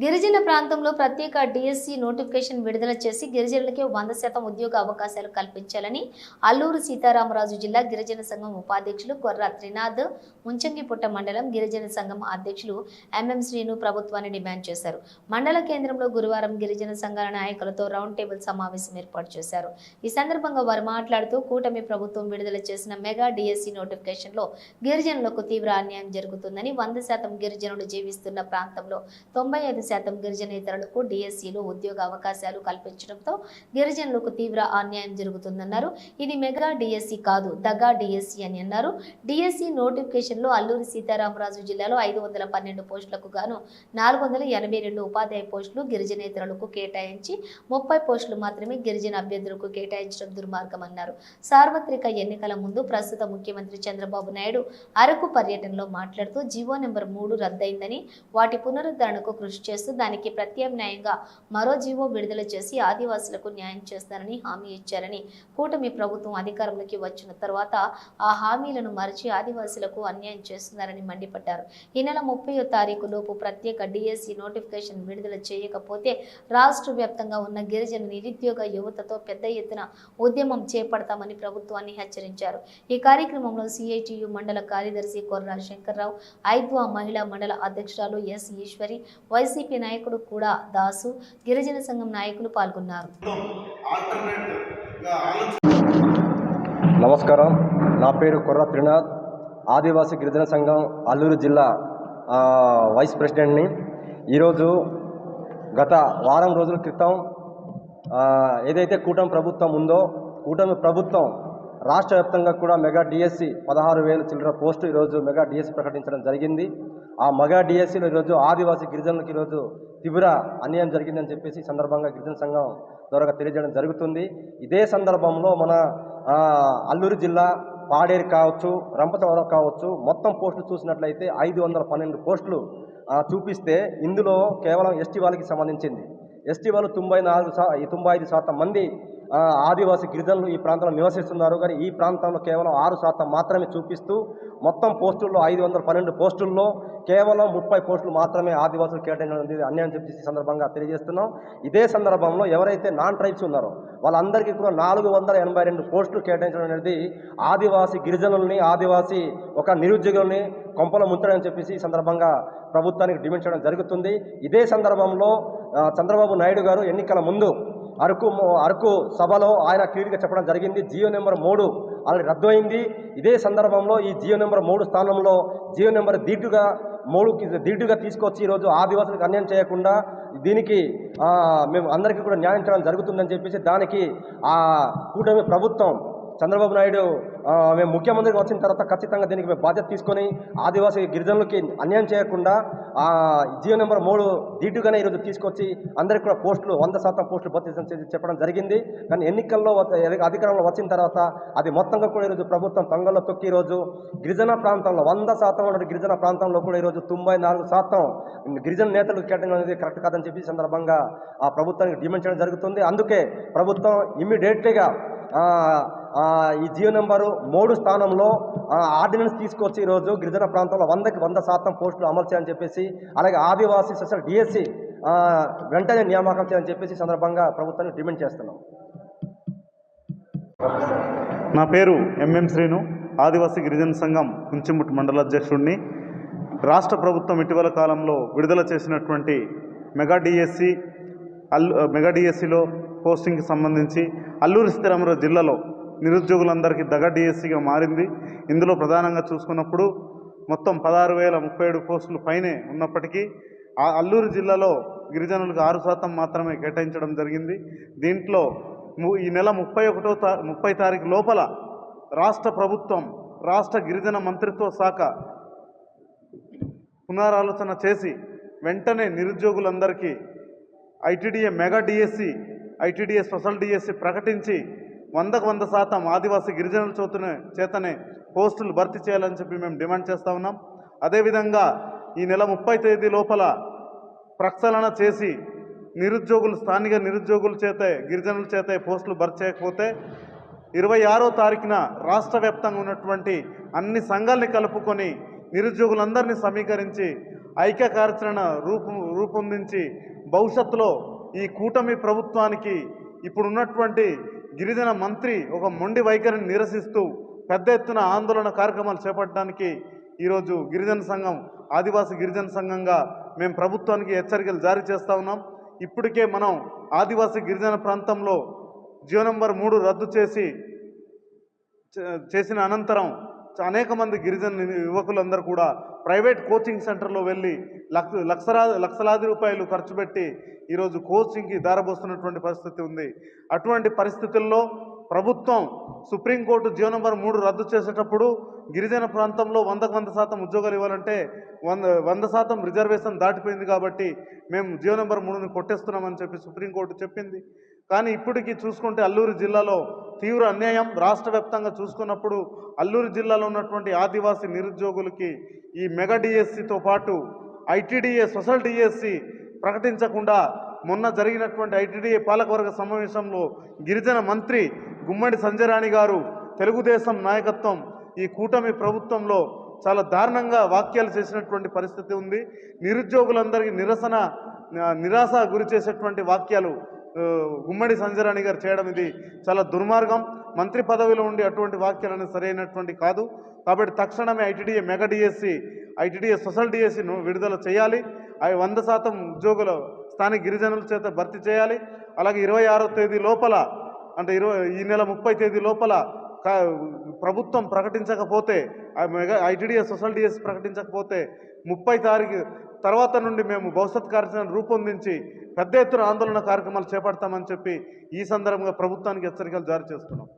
గిరిజన ప్రాంతంలో ప్రత్యేక డిఎస్సి నోటిఫికేషన్ విడుదల చేసి గిరిజనులకే వంద శాతం ఉద్యోగ అవకాశాలు కల్పించాలని అల్లూరు సీతారామరాజు జిల్లా గిరిజన సంఘం ఉపాధ్యక్షులు కొర్ర త్రినాథ్ ముంచంగిపుట్ట మండలం గిరిజన సంఘం అధ్యక్షులు ఎంఎం శ్రీను ప్రభుత్వాన్ని డిమాండ్ చేశారు. మండల కేంద్రంలో గురువారం గిరిజన సంఘాల నాయకులతో రౌండ్ టేబుల్ సమావేశం ఏర్పాటు చేశారు. ఈ సందర్భంగా వారు మాట్లాడుతూ కూటమి ప్రభుత్వం విడుదల చేసిన మెగా డిఎస్సి నోటిఫికేషన్లో గిరిజనులకు తీవ్ర అన్యాయం జరుగుతుందని వంద శాతం గిరిజనులు జీవిస్తున్న ప్రాంతంలో తొంభై ఐదు శాతం గిరిజనేతరులకు డిఎస్సిలో ఉద్యోగ అవకాశాలు కల్పించడంతో గిరిజనులకు తీవ్ర అన్యాయం జరుగుతుందన్నారు. ఇది మెగా డిఎస్సి కాదు దగా డిఎస్సి అని అన్నారు. డిఎస్సి నోటిఫికేషన్లో అల్లూరి సీతారామరాజు జిల్లాలో ఐదు వందల పన్నెండు పోస్టులకు గాను నాలుగు వందల ఎనభై రెండు ఉపాధ్యాయ పోస్టులు గిరిజనేతరులకు కేటాయించి ముప్పై పోస్టులు మాత్రమే గిరిజన అభ్యర్థులకు కేటాయించడం దుర్మార్గం అన్నారు. సార్వత్రిక ఎన్నికల ముందు ప్రస్తుత ముఖ్యమంత్రి చంద్రబాబు నాయుడు అరకు పర్యటనలో మాట్లాడుతూ జీవో నెంబర్ మూడు రద్దయిందని వాటి పునరుద్ధరణకు కృషి చేస్తూ దానికి ప్రత్యామ్నాయంగా మరో జీవో విడుదల చేసి ఆదివాసులకు న్యాయం చేస్తారని హామీ ఇచ్చారని కూటమి ప్రభుత్వం అధికారంలోకి వచ్చిన తర్వాత ఆ హామీలను మరచి ఆదివాసులకు అన్యాయం చేస్తున్నారని మండిపడ్డారు. ఈ నెల ముప్పయో తారీఖు లోపు ప్రత్యేక డిఎస్సి నోటిఫికేషన్ విడుదల చేయకపోతే రాష్ట్ర వ్యాప్తంగా ఉన్న గిరిజన నిరుద్యోగ యువతతో పెద్ద ఎత్తున ఉద్యమం చేపడతామని ప్రభుత్వాన్ని హెచ్చరించారు. ఈ కార్యక్రమంలో సిఐటియు మండల కార్యదర్శి కొర్రా శంకర్రావు ఐద్వా మహిళా మండల అధ్యక్షురాలు ఎస్ ఈశ్వరి వైసీపీ నాయకుడు కూడా దాసు గిరిజన సంఘం నాయకులు పాల్గొన్నారు. నమస్కారం. నా పేరు కొర్ర త్రినాథ్. ఆదివాసీ గిరిజన సంఘం అల్లూరు జిల్లా వైస్ ప్రెసిడెంట్ని. ఈరోజు గత వారం రోజుల క్రితం ఏదైతే కూటమి ప్రభుత్వం ఉందో కూటమి ప్రభుత్వం రాష్ట్ర వ్యాప్తంగా కూడా మెగా డిఎస్సి పదహారు వేల చిల్లర పోస్టు ఈరోజు మెగా డిఎస్సి ప్రకటించడం జరిగింది. ఆ మెగా డిఎస్సిలో ఈరోజు ఆదివాసీ గిరిజనులకు ఈరోజు తీవ్ర అన్యాయం జరిగిందని చెప్పేసి సందర్భంగా గిరిజన సంఘం ద్వారా తెలియజేయడం జరుగుతుంది. ఇదే సందర్భంలో మన అల్లూరు జిల్లా పాడేరు కావచ్చు రంపచవరం కావచ్చు మొత్తం పోస్టులు చూసినట్లయితే ఐదు వందల పన్నెండు పోస్టులు చూపిస్తే ఇందులో కేవలం ఎస్టీ వాళ్ళకి సంబంధించింది. ఎస్టీ వాళ్ళు తొంభై నాలుగు శా తొంభై ఐదు శాతం మంది ఆదివాసీ గిరిజనులు ఈ ప్రాంతంలో నివసిస్తున్నారు. కానీ ఈ ప్రాంతంలో కేవలం ఆరు శాతం మాత్రమే చూపిస్తూ మొత్తం పోస్టుల్లో ఐదు వందల పన్నెండు పోస్టుల్లో కేవలం ముప్పై పోస్టులు మాత్రమే ఆదివాసులు కేటాయించడం అనేది అన్యాయం చెప్పి ఈ సందర్భంగా తెలియజేస్తున్నాం. ఇదే సందర్భంలో ఎవరైతే నాన్ ట్రైబ్స్ ఉన్నారో వాళ్ళందరికీ కూడా నాలుగు వందల ఎనభై రెండు పోస్టులు కేటాయించడం అనేది ఆదివాసీ గిరిజనుల్ని ఆదివాసీ ఒక నిరుద్యోగుల్ని కొంపలో ముంచడని చెప్పేసి ఈ సందర్భంగా ప్రభుత్వానికి డిమాండ్ చేయడం జరుగుతుంది. ఇదే సందర్భంలో చంద్రబాబు నాయుడు గారు ఎన్నికల ముందు అరకు అరకు సభలో ఆయన క్లియర్గా చెప్పడం జరిగింది. జియో నెంబర్ మూడు ఆల్రెడీ రద్దు అయింది ఇదే సందర్భంలో ఈ జియో నెంబర్ మూడు స్థానంలో జియో నెంబర్ దీటుగా మూడు దీటుగా తీసుకొచ్చి ఈరోజు ఆదివాసులకు అన్యాయం చేయకుండా దీనికి మేము అందరికీ కూడా న్యాయం చేయడం జరుగుతుందని చెప్పేసి దానికి ఆ కూటమి ప్రభుత్వం చంద్రబాబు నాయుడు మేము ముఖ్యమంత్రికి వచ్చిన తర్వాత ఖచ్చితంగా దీనికి మేము బాధ్యత తీసుకొని ఆదివాసీ గిరిజనులకి అన్యాయం చేయకుండా జియో నెంబర్ మూడు దీటుగానే ఈరోజు తీసుకొచ్చి అందరికి కూడా పోస్టులు వంద శాతం పోస్టులు భర్తీ చెప్పడం జరిగింది. కానీ ఎన్నికల్లో అధికారంలో వచ్చిన తర్వాత అది మొత్తంగా కూడా ఈరోజు ప్రభుత్వం తొంగల్లో తొక్కి ఈరోజు గిరిజన ప్రాంతంలో వంద శాతం ఉన్న గిరిజన ప్రాంతంలో కూడా ఈరోజు తొంభై నాలుగు శాతం గిరిజన నేతలకు కేటాయించడం అనేది కరెక్ట్ కాదని చెప్పి సందర్భంగా ఆ ప్రభుత్వానికి డిమాండ్ చేయడం జరుగుతుంది. అందుకే ప్రభుత్వం ఇమ్మీడియట్లీగా ఈ జియో నెంబరు మూడు స్థానంలో ఆర్డినెన్స్ తీసుకొచ్చి ఈరోజు గిరిజన ప్రాంతంలో వందకి వంద శాతం పోస్టులు అమలు చేయాలని చెప్పేసి అలాగే ఆదివాసీ స్పెషల్ డిఎస్సి వెంటనే నియామకం చేయాలని చెప్పేసి సందర్భంగా ప్రభుత్వాన్ని డిమాండ్ చేస్తున్నాం. నా పేరు ఎంఎం శ్రీను ఆదివాసీ గిరిజన సంఘం కుంచిముట్టు మండల అధ్యక్షుడిని. రాష్ట్ర ప్రభుత్వం ఇటీవల కాలంలో విడుదల చేసినటువంటి మెగా డిఎస్సి అల్లు మెగా డిఎస్సిలో పోస్టింగ్కి సంబంధించి అల్లూరి స్థిరమర జిల్లాలో నిరుద్యోగులందరికీ దగ డిఎస్సిగా మారింది. ఇందులో ప్రధానంగా చూసుకున్నప్పుడు మొత్తం పదహారు వేల ముప్పై ఏడు పోస్టులు పైనే ఉన్నప్పటికీ ఆ అల్లూరు జిల్లాలో గిరిజనులకు ఆరు శాతం మాత్రమే కేటాయించడం జరిగింది. దీంట్లో ఈ నెల ముప్పై ఒకటో తా ముప్పై తారీఖు లోపల రాష్ట్ర ప్రభుత్వం రాష్ట్ర గిరిజన మంత్రిత్వ శాఖ పునరాలోచన చేసి వెంటనే నిరుద్యోగులందరికీ ITDA mega DSC ITDA special DSC ప్రకటించి వందకు వంద శాతం ఆదివాసీ గిరిజనుల చోతునే చేతనే పోస్టులు భర్తీ చేయాలని చెప్పి మేము డిమాండ్ చేస్తూ ఉన్నాం. అదేవిధంగా ఈ నెల ముప్పై తేదీ లోపల ప్రక్షాళన చేసి నిరుద్యోగులు స్థానిక నిరుద్యోగుల చేతే గిరిజనుల చేతే పోస్టులు భర్తీ చేయకపోతే ఇరవై ఆరో తారీఖున రాష్ట్ర వ్యాప్తంగా ఉన్నటువంటి అన్ని సంఘాలని కలుపుకొని నిరుద్యోగులందరినీ సమీకరించి ఐక్య కార్యాచరణ రూపు రూపొందించి భవిష్యత్తులో ఈ కూటమి ప్రభుత్వానికి ఇప్పుడున్నటువంటి గిరిజన మంత్రి ఒక మొండి వైఖరిని నిరసిస్తూ పెద్ద ఎత్తున ఆందోళన కార్యక్రమాలు చేపట్టడానికి ఈరోజు గిరిజన సంఘం ఆదివాసీ గిరిజన సంఘంగా మేము ప్రభుత్వానికి హెచ్చరికలు జారీ చేస్తూ ఉన్నాం. ఇప్పటికే మనం ఆదివాసీ గిరిజన ప్రాంతంలో జియో నెంబర్ మూడు రద్దు చేసి చే- చేసిన అనంతరం అనేక మంది గిరిజన యువకులందరూ కూడా ప్రైవేట్ కోచింగ్ సెంటర్లో వెళ్ళి లక్ష లక్షలా లక్షలాది రూపాయలు ఖర్చు పెట్టి ఈరోజు కోచింగ్కి దారబోస్తున్నటువంటి పరిస్థితి ఉంది. అటువంటి పరిస్థితుల్లో ప్రభుత్వం సుప్రీంకోర్టు జీవో నెంబర్ మూడు రద్దు చేసేటప్పుడు గిరిజన ప్రాంతంలో వందకు వంద శాతం ఉద్యోగాలు ఇవ్వాలంటే వంద వంద శాతం రిజర్వేషన్ దాటిపోయింది కాబట్టి మేము జియో నెంబర్ మూడుని కొట్టేస్తున్నామని చెప్పి సుప్రీంకోర్టు చెప్పింది. కానీ ఇప్పటికీ చూసుకుంటే అల్లూరు జిల్లాలో తీవ్ర అన్యాయం. రాష్ట్ర వ్యాప్తంగా చూసుకున్నప్పుడు అల్లూరు జిల్లాలో ఉన్నటువంటి ఆదివాసీ నిరుద్యోగులకి ఈ మెగా డిఎస్సితో పాటు ఐటీడీఏ సోషల్ డిఎస్సి ప్రకటించకుండా మొన్న జరిగినటువంటి ఐటీడీఏ పాలకవర్గ సమావేశంలో గిరిజన మంత్రి గుమ్మడి సంజయరాణి గారు తెలుగుదేశం నాయకత్వం ఈ కూటమి ప్రభుత్వంలో చాలా దారుణంగా వాక్యాలు చేసినటువంటి పరిస్థితి ఉంది. నిరుద్యోగులందరికీ నిరసన నిరాశ గురి చేసేటువంటి వాక్యాలు గుమ్మడి సంజరాణి గారు చేయడం ఇది చాలా దుర్మార్గం. మంత్రి పదవిలో ఉండి అటువంటి వాక్యాలను సరైనటువంటి కాదు. కాబట్టి తక్షణమే ITDA mega DSC ITDA social డిఎస్సిను విడుదల చేయాలి. అవి వంద శాతం ఉద్యోగుల స్థానిక గిరిజనుల చేత భర్తీ చేయాలి. అలాగే ఇరవై ఆరో తేదీ లోపల అంటే ఇరవై ఈ నెల ముప్పై తేదీ లోపల ప్రభుత్వం ప్రకటించకపోతే మెగా ఐటీడీఏ సోషల్ డిఎస్ ప్రకటించకపోతే ముప్పై తారీఖు తర్వాత నుండి మేము భవిష్యత్ కార్యాచరణ రూపొందించి పెద్ద ఎత్తున ఆందోళన కార్యక్రమాలు చేపడతామని చెప్పి ఈ సందర్భంగా ప్రభుత్వానికి హెచ్చరికలు జారీ చేస్తున్నాం.